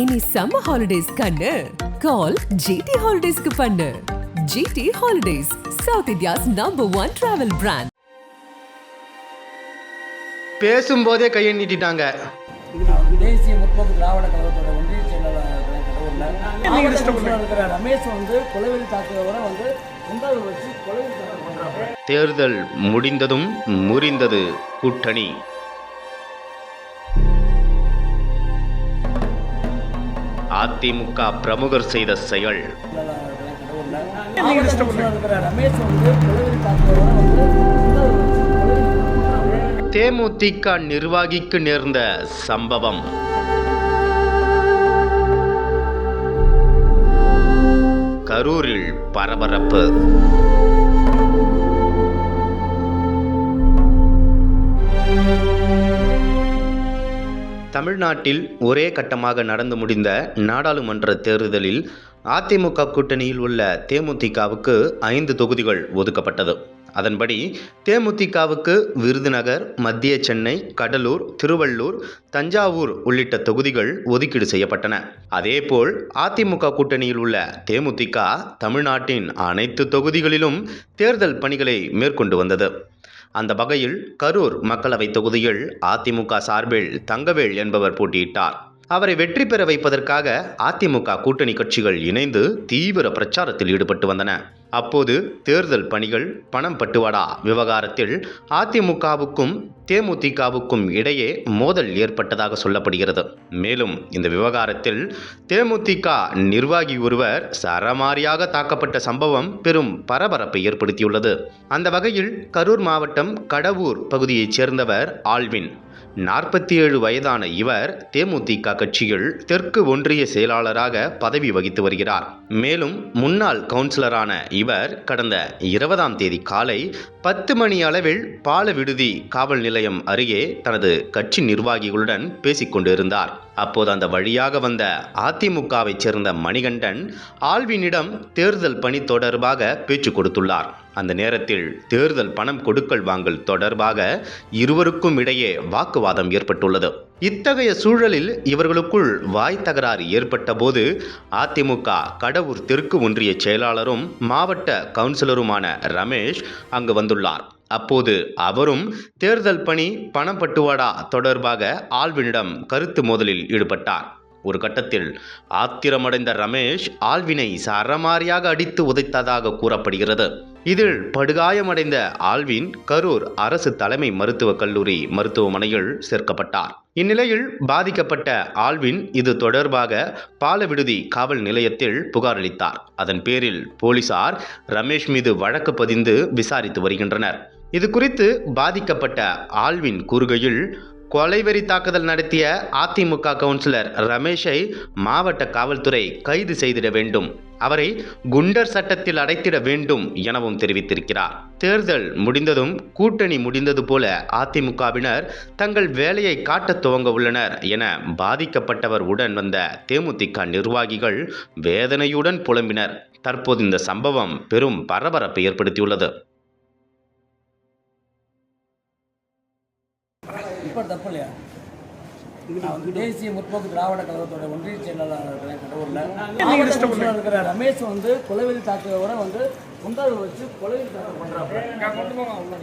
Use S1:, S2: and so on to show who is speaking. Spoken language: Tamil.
S1: இனி சம்மர் ஹாலிடேஸ் கண்ணு. கால் ஜிடி ஹாலிடேஸ்க்கு பண்ணு. GT holidays south India's number one travel brand
S2: பேசும்போதே கையை நீட்டிட்டாங்க.
S3: தேசிய முற்போக்கு திராவிட கழகத்தோட ஒன்றிய செயலாளர் ரமேஷ் வந்து கொலைவெறி தாக்குதலோட வந்து
S2: தேர்தல் முடிந்ததும் முறிந்தது கூட்டணி. அதிமுக பிரமுகர் செய்த செயல். தேமுதிக நிர்வாகிக்கு நேர்ந்த சம்பவம். கரூரில் பரபரப்பு. தமிழ்நாட்டில் ஒரே கட்டமாக நடந்து முடிந்த நாடாளுமன்ற தேர்தலில் அதிமுக கூட்டணியில் உள்ள தேமுதிகவுக்கு ஐந்து தொகுதிகள் ஒதுக்கப்பட்டது. அதன்படி தேமுதிகவுக்கு விருதுநகர் மத்திய சென்னை கடலூர் திருவள்ளூர் தஞ்சாவூர் உள்ளிட்ட தொகுதிகள் ஒதுக்கீடு செய்யப்பட்டன. அதேபோல் அதிமுக கூட்டணியில் உள்ள தேமுதிக தமிழ்நாட்டின் அனைத்து தொகுதிகளிலும் தேர்தல் பணிகளை மேற்கொண்டு வந்தது. அந்த வகையில் கரூர் மக்களவைத் தொகுதியில் அதிமுக சார்பில் தங்கவேல் என்பவர் போட்டியிட்டார். அவரை வெற்றி பெற வைப்பதற்காக அதிமுக கூட்டணி கட்சிகள் இணைந்து தீவிர பிரச்சாரத்தில் ஈடுபட்டு வந்தன. அப்போது தேர்தல் பணிகள் பணம் பட்டுவாடா. விவகாரத்தில் அதிமுகவுக்கும் தேமுதிகவுக்கும் இடையே மோதல் ஏற்பட்டதாக சொல்லப்படுகிறது. மேலும் இந்த விவகாரத்தில் தேமுதிக நிர்வாகி ஒருவர் சரமாரியாக தாக்கப்பட்ட சம்பவம் பெரும் பரபரப்பை ஏற்படுத்தியுள்ளது. அந்த வகையில் கரூர் மாவட்டம் கடவூர் பகுதியைச் சேர்ந்தவர் ஆல்வின். நாற்பத்தி ஏழு வயதான இவர் தேமுதிக கட்சியில் தெற்கு ஒன்றிய செயலாளராக பதவி வகித்து வருகிறார். மேலும் முன்னாள் கவுன்சிலரான இவர் கடந்த இருபதாம் தேதி காலை பத்து மணி அளவில் பால விடுதி காவல் நிலையம் அருகே தனது கட்சி நிர்வாகிகளுடன் பேசிக்கொண்டிருந்தார். அப்போது அந்த வழியாக வந்த அதிமுகவைச் சேர்ந்த மணிகண்டன் ஆல்வினிடம் தேர்தல் பணி தொடர்பாக பேச்சு கொடுத்துள்ளார். அந்த நேரத்தில் தேர்தல் பணம் கொடுக்கல் வாங்கல் தொடர்பாக இருவருக்கும் இடையே வாக்குவாதம் ஏற்பட்டுள்ளது. இத்தகைய சூழலில் இவர்களுக்குள் வாய் தகராறு ஏற்பட்ட போது அதிமுக கடவுர் தெற்கு ஒன்றிய செயலாளரும் மாவட்ட கவுன்சிலருமான ரமேஷ் அங்கு வந்துள்ளார். அப்போது அவரும் தேர்தல் பணி பணப்பட்டுவாடா தொடர்பாக ஆல்வினிடம் கருத்து மோதலில் ஈடுபட்டார். ஒரு கட்டத்தில் ஆத்திரமடைந்த ரமேஷ் ஆல்வினை சரமாரியாக அடித்து உதைத்ததாக கூறப்படுகிறது. இதில் படுகாயமடைந்த ஆல்வின் கரூர் அரசு தலைமை மருத்துவக் கல்லூரி மருத்துவமனையில் சேர்க்கப்பட்டார். இந்நிலையில் பாதிக்கப்பட்ட ஆல்வின் இது தொடர்பாக பாலவிடுதி காவல் நிலையத்தில் புகார் அளித்தார். அதன் பேரில் போலீசார் ரமேஷ் மீது வழக்கு பதிந்து விசாரித்து வருகின்றனர். இது குறித்து பாதிக்கப்பட்ட ஆல்வின் கூறுகையில் கொலைவெறி தாக்குதல் நடத்திய அதிமுக கவுன்சிலர் ரமேஷை மாவட்ட காவல்துறை கைது செய்திட வேண்டும். அவரை குண்டர் சட்டத்தில் அடைத்திட வேண்டும் எனவும் தெரிவித்திருக்கிறார். தேர்தல் முடிந்ததும் கூட்டணி முடிந்தது போல அதிமுகவினர் தங்கள் வேலையை காட்டத் துவங்க உள்ளனர் என பாதிக்கப்பட்டவர் உடன் வந்த தேமுதிக நிர்வாகிகள் வேதனையுடன் புலம்பினர். தற்போது இந்த சம்பவம் பெரும் பரபரப்பை ஏற்படுத்தியுள்ளது.
S3: இப்போ தப்பு இல்லையா தேசிய முற்போக்கு திராவிட கழகத்தோட ஒன்றிய செயலாளர் இருக்கிற ரமேஷ் வந்து கொலைவெறி தாக்குதலோட வந்து குண்டாவை வச்சு கொலைவெறி தாக்குதல் பண்றாங்க